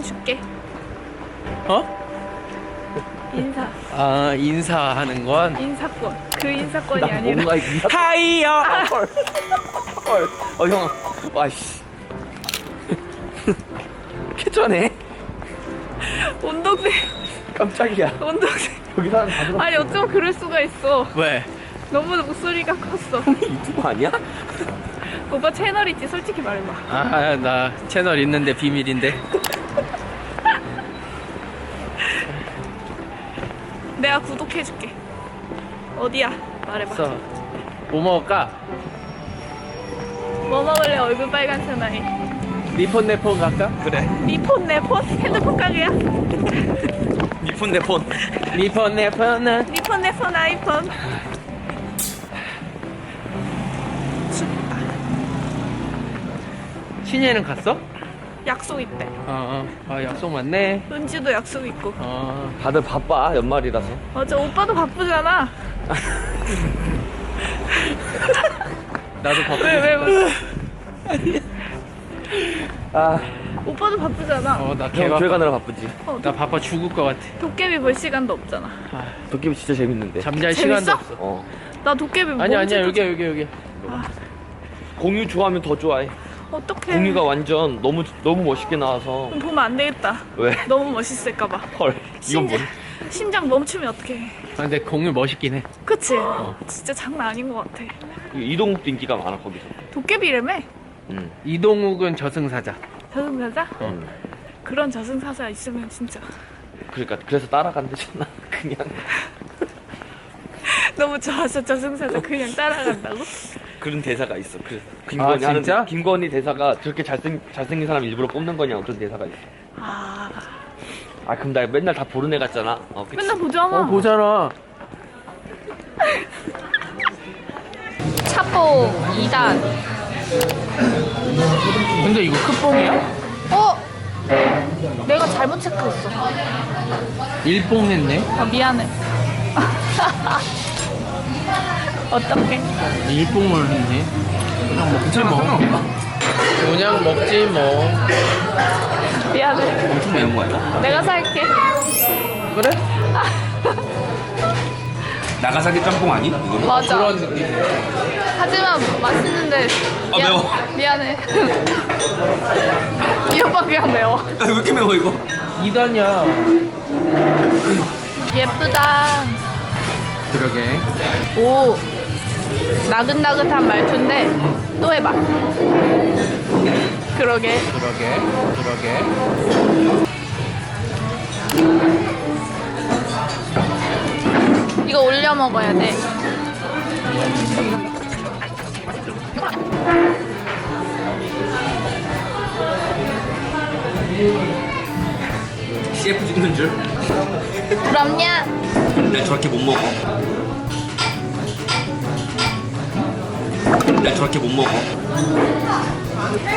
인사권 줄게. 어? 인사. 아 인사하는 건 인사권. 그 인사권이 나 아니라. 뭔가 이거 하이요 헐. 헐. 어, 형. 와씨. 캐전해. 운동생. 깜짝이야. 운동생. 여기 사람 다 들어. 아니 어쩜 그럴 수가 있어. 왜? 너무 목소리가 컸어. 유튜브 아니야? 오빠 채널 있지? 솔직히 말해봐. 아 나 채널 있는데 비밀인데 내가 구독해줄게. 어디야? 말해봐. 그래서 뭐 먹을까? 뭐 먹을래? 얼굴 빨간 사나이. 리폰 네폰 갈까? 그래. 니폰 내폰? 핸드폰 가게야? 니폰 내폰. 리폰 네폰은 니폰 내폰 아이폰. 춥다. 신예는 갔어? 약속 있대. 어, 어. 아 약속 많네 은지도 약속 있고. 어 다들 바빠 연말이라서. 맞아, 오빠도 바쁘잖아. 나도 바쁘 왜, 왜, 왜? 아, 오빠도 바쁘잖아. 어나 형 개바 교회 가느라 바쁘지. 어, 나 바빠 죽을 것 같아 도깨비 볼 시간도 없잖아. 아, 도깨비 진짜 재밌는데. 잠잘 재밌어? 시간도 없어 어. 나 도깨비 아니 아니야 여기 여기 여기 공유 좋아하면 더 좋아해. 어떡해. 공유가 완전 너무 너무 멋있게 나와서. 그럼 보면 안 되겠다. 왜? 너무 멋있을까봐. 헐. 이건 뭐? 심장 멈추면 어떡해. 아, 근데 공유 멋있긴 해 그치? 진짜 장난 아닌 것 같아. 이동욱도 인기가 많아 거기서. 도깨비라며? 응. 이동욱은 저승사자 저승사자? 응. 그런 저승사자 있으면 진짜 그러니까 그래서 따라간대잖아. 그냥. 너무 좋아서 저승사자 그냥 따라간다고? 그런 대사가 있어. 그래서 김건희 아, 하는 진짜? 김건희 대사가 저렇게 잘생 잘생긴 사람 일부러 뽑는 거냐 그런 대사가 있어. 아 아 그럼 나 맨날 다 보는 애 같잖아. 어, 그치? 맨날 보잖아. 어 보잖아 차포 2단. 근데 이거 큰뽕이야? 어? 내가 잘못 체크했어. 일뽕 했네 아 미안해. 어떡해? 일뽕을 했네 그냥 먹지 뭐 그냥 먹지 뭐 미안해. 엄청 매운 거야? 내가 살게. 그래? 나가사키 짬뽕 아니? 이거? 맞아. 그런 느낌 하지만 맛있는데. 아, 매워. 미안해. 이 오빠 그냥 매워. 아, 왜 이렇게 매워 이거? 2단이야 예쁘다. 그러게 오. 나긋나긋한 말투인데 또 해봐. 그러게. 그러게 그러게 이거 올려 먹어야 돼. CF 찍는 줄? 부럽냐? 난 저렇게 못 먹어. 난 저렇게 못 먹어.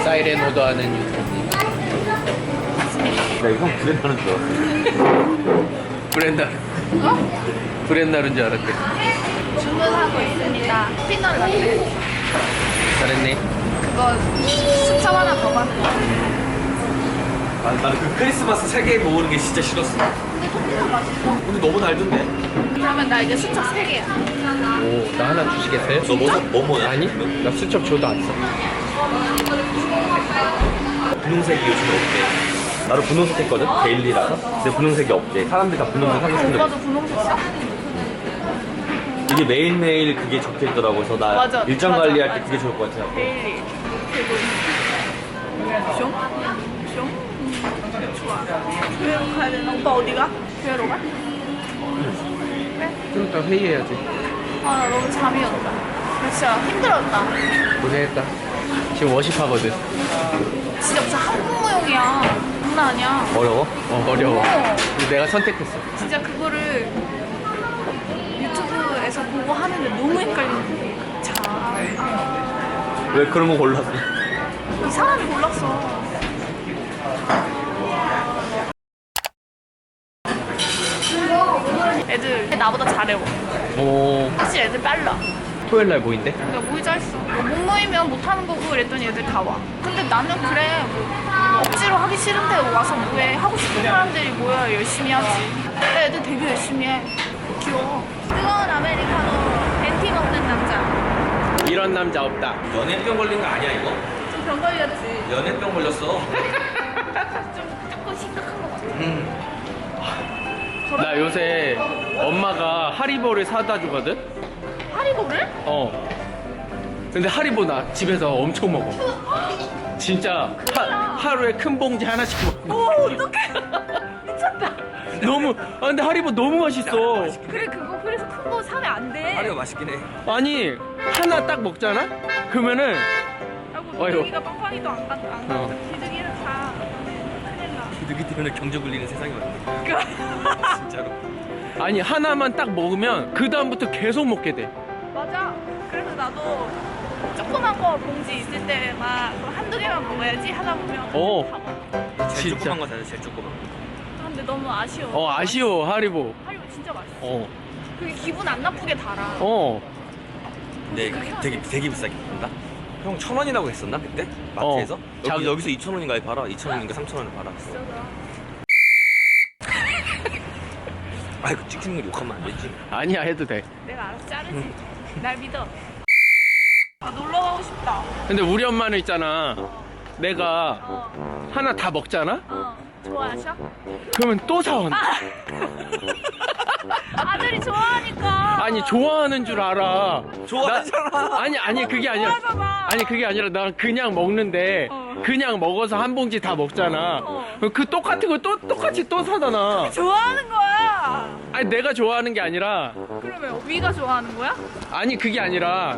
사이렌 오더하는 유튜브 나 이거 그랬다는 줄 알았어. 브랜다 어? 브랜다는 줄 알았대 주문하고 있습니다. 피넛 라떼. 잘했네 그거 수첩 하나 더 받고. 아, 나는 그 크리스마스 세개 모으는 게 진짜 싫었어. 근데 너무 달던데. 그러면 나 이제 수첩 3개야. 오 나 하나 주시겠어요? 너 뭐, 뭐 뭐야? 아니 나 수첩 줘도 안 써. 분홍색이 요즘에 없대. 나도 분홍색 했거든? 데일리라서. 근데 분홍색이 없대. 사람들이 다 분홍색 하고 싶은데. 오빠도 분홍색 써? 이게 매일매일 그게 적혀 있더라고. 그래서 나 맞아, 일정 맞아, 관리할 때 맞아. 그게 좋을 것 같아. 데일리. 그리고? 음, 좋아. 교회로 가야 되나? 오빠 어디가? 교회로 가? 좀 이따 회의해야지 아, 나 너무 잠이 온다. 나 진짜 힘들었다. 고생했다 지금 워십하거든 진짜 무슨 한국 무용이야. 장난 아니야. 어려워? 어 어려워 어. 근데 내가 선택했어 진짜 그거를 유튜브에서 보고 하는데 너무 헷갈리는 거야. 자, 왜 그런 거 골랐어? 이 사람이 골랐어. 애들 나보다 잘해. 오 확실히 애들 빨라. 토요일 날 모인대? 내가 모이자 했어. 못 모이면 못 하는 거고 그랬더니 애들 다 와. 근데 나는 그래. 뭐 억지로 하기 싫은데 와서 뭐해. 하고 싶은 사람들이 모여 열심히 하지. 근데 애들 되게 열심히 해. 귀여워. 뜨거운 아메리카노 벤티 먹는 남자. 이런 남자 없다. 연예병 걸린 거 아니야 이거? 좀 병걸이 같지. 연예병 걸렸어. 좀 조금 심각한 것 같아. 나 요새 엄마가 하리보를 사다 주거든? 하리보를? 어. 근데 하리보 나 집에서 엄청 먹어. 진짜 하, 하루에 큰 봉지 하나씩 먹어. 오 어떡해. 미쳤다. 너무 아 근데 하리보 너무 맛있어. 그래 그거 그래서 큰 거 사면 안 돼. 하리가 맛있긴 해. 아니 하나 딱 먹잖아? 그러면은 아이고. 기둥이가 빵빵이도 안 간다. 안 어. 간다. 다. 기득이 때문에 경제 굴리는 세상이 왔네. 진짜로. 아니 하나만 딱 먹으면 그 다음부터 계속 먹게 돼. 맞아. 그래서 나도 조그만 거 봉지 있을 때만 한두 개만 먹어야지 하다 보면 어. 제일 진짜. 조그만 거 사자. 제일 조그만 거. 아, 근데 너무 아쉬워. 어 아쉬워 하리보. 하리보 진짜 맛있어. 어. 그게 기분 안 나쁘게 달아. 어. 근데 되게 되게 비싸게. 형 천 원이라고 했었나 그때? 마트에서? 어. 여기, 작- 여기서 2천 원인가에 팔아. 2천 원인가 3천 원에 팔아. 비싸다. 아이고 찍히는 거 욕하면 안 되지. 아니야 해도 돼. 내가 알아서 자르지. 날 믿어. 아 놀러 가고 싶다. 근데 우리 엄마는 있잖아. 내가 어. 하나 다 먹잖아? 어. 좋아하셔? 그러면 또 사온다. 아들이 좋아하니까. 아니 좋아하는 줄 알아. 좋아하잖아. 나- 아니 아니 그게 아니라 좋아하잖아. 아니 그게 아니라 난 그냥 먹는데 어. 그냥 먹어서 한 봉지 다 먹잖아. 어. 그 똑같은 거또 똑같이 또 사잖아. 좋아하는 거야. 아니 내가 좋아하는 게 아니라 그러면 위가 좋아하는 거야? 아니 그게 아니라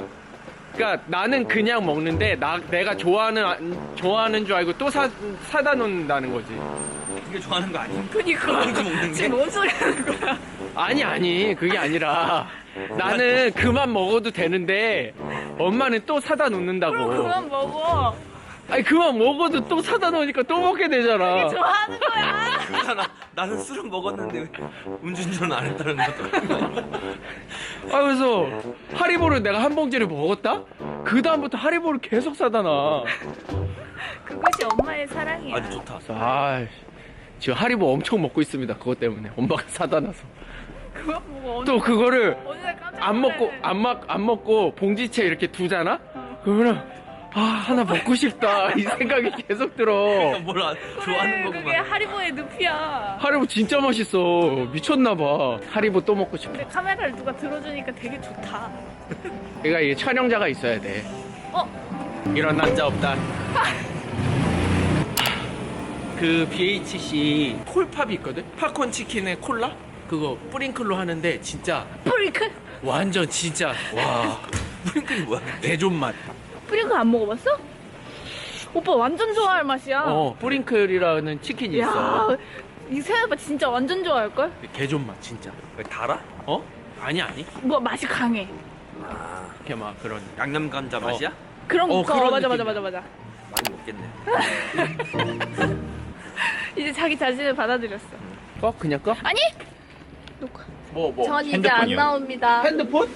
그러니까 나는 그냥 먹는데 나 내가 좋아하는 안- 좋아하는 줄 알고 또 사 사다 놓는다는 거지. 그게 좋아하는 거 아니야? 그니까. 먹는 게? 지금 뭔 소리 하는 거야? 아니 아니 그게 아니라 나는 그만 먹어도 되는데 엄마는 또 사다 그럼 놓는다고. 그만 먹어. 아니 그만 먹어도 또 사다 놓으니까 또 먹게 되잖아. 좋아하는 거야. 나, 나는 술은 먹었는데 왜 음주운전 안 했다는 것도 아 그래서 하리보를 내가 한 봉지를 먹었다? 그 다음부터 하리보를 계속 사다 놔. 그것이 엄마의 사랑이야. 아주 좋다. 아 지금 하리보 엄청 먹고 있습니다. 그것 때문에 엄마가 사다 놔서. 그거 보고 어느 또 그거를 깜짝 안 먹고. 안, 먹, 안 먹고 봉지채 이렇게 두잖아? 그러면 아 하나 먹고 싶다 이 생각이 계속 들어. 뭘 안- 좋아하는 그래, 그게 거구만. 하리보의 늪이야. 하리보 진짜 맛있어. 미쳤나봐. 하리보 또 먹고 싶어. 근데 카메라를 누가 들어주니까 되게 좋다. 그러니까 이게 촬영자가 있어야 돼. 어? 이런 남자 없다. 그 BHC 콜팝이 있거든? 팝콘 치킨에 콜라? 그거 뿌링클로 하는데 진짜 프링클? 완전 진짜 와 프링클이 뭐야? 대존맛. 프링클 안 먹어봤어? 오빠 완전 좋아할 맛이야. 어 뿌링클이라는 치킨이 야, 있어. 이 새우빠 진짜 완전 좋아할걸? 개존맛 진짜. 왜 달아? 어? 아니 아니. 뭐 맛이 강해. 아, 이렇게 막 그런. 양념 감자 맛이야? 그런 거 어, 어, 그런 맞아 맞아 느낌이야. 맞아 맞아. 많이 먹겠네. 이제 자기 자신을 받아들였어. 꺼 그냥 꺼? 아니? 녹화. 뭐 뭐? 전 이제 안 나옵니다. 핸드폰?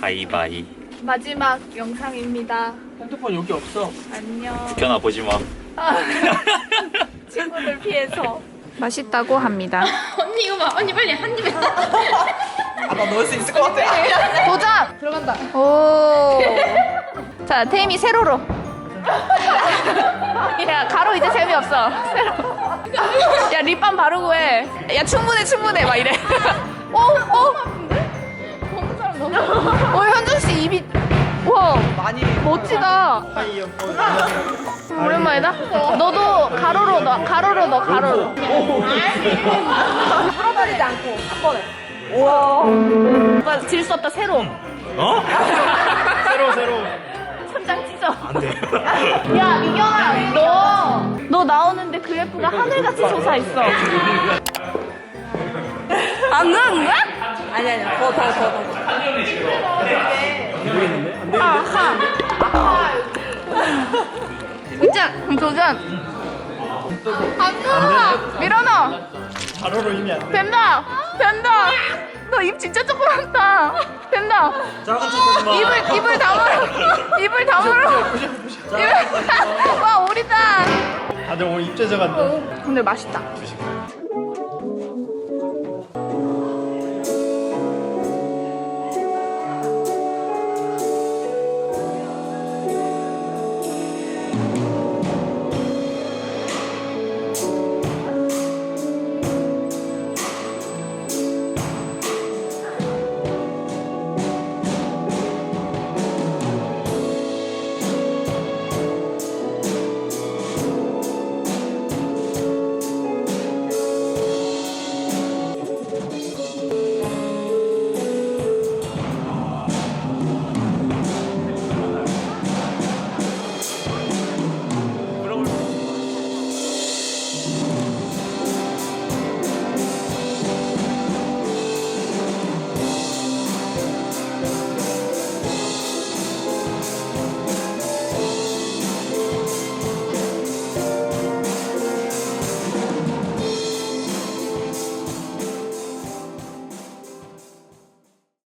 바이바이. 마지막 영상입니다. 핸드폰 여기 없어. 안녕. 견아 보지 마. 친구들 피해서. 맛있다고 합니다. 언니 이거 봐. 언니 빨리 한 입에. 아나 넣을 수 있을 것 같아. 도전! 들어간다. 오. 자, 테임이 세로로. 야, 가로 이제 재미없어. 세로. 야, 립밤 바르고 해. 야, 충분해, 충분해. 막 이래. 어, 어? 보는 사람 너무. 어, 현준 씨 입이. 와, 많이. 멋지다. 오랜만이다. 너도 가로로 넣어, 가로로 넣어, 가로로. 풀어버리지 않고, 한 번에. 우와. 오빠 질 수 없다, 새로. 어? 새로 새로. 천장 찢어. 안 돼. 야, 미경아, 너, 너 나오는데 그래프가 하늘같이 솟아있어. 안 나는 거야? 아니, 아니, 더, 더, 더, 더. 아, 하. 아, 진짜, 도전. 안 나! 밀어넣어. 가로로 힘이 안 돼. 된다! 된다! 너 입 진짜 조그맣다. 된다. 작은 척 하지 마. 입을 입을 다물어. 입을 다물어. 입을. 와 오리다. 다들 오늘 입 째져간다. 근데 맛있다.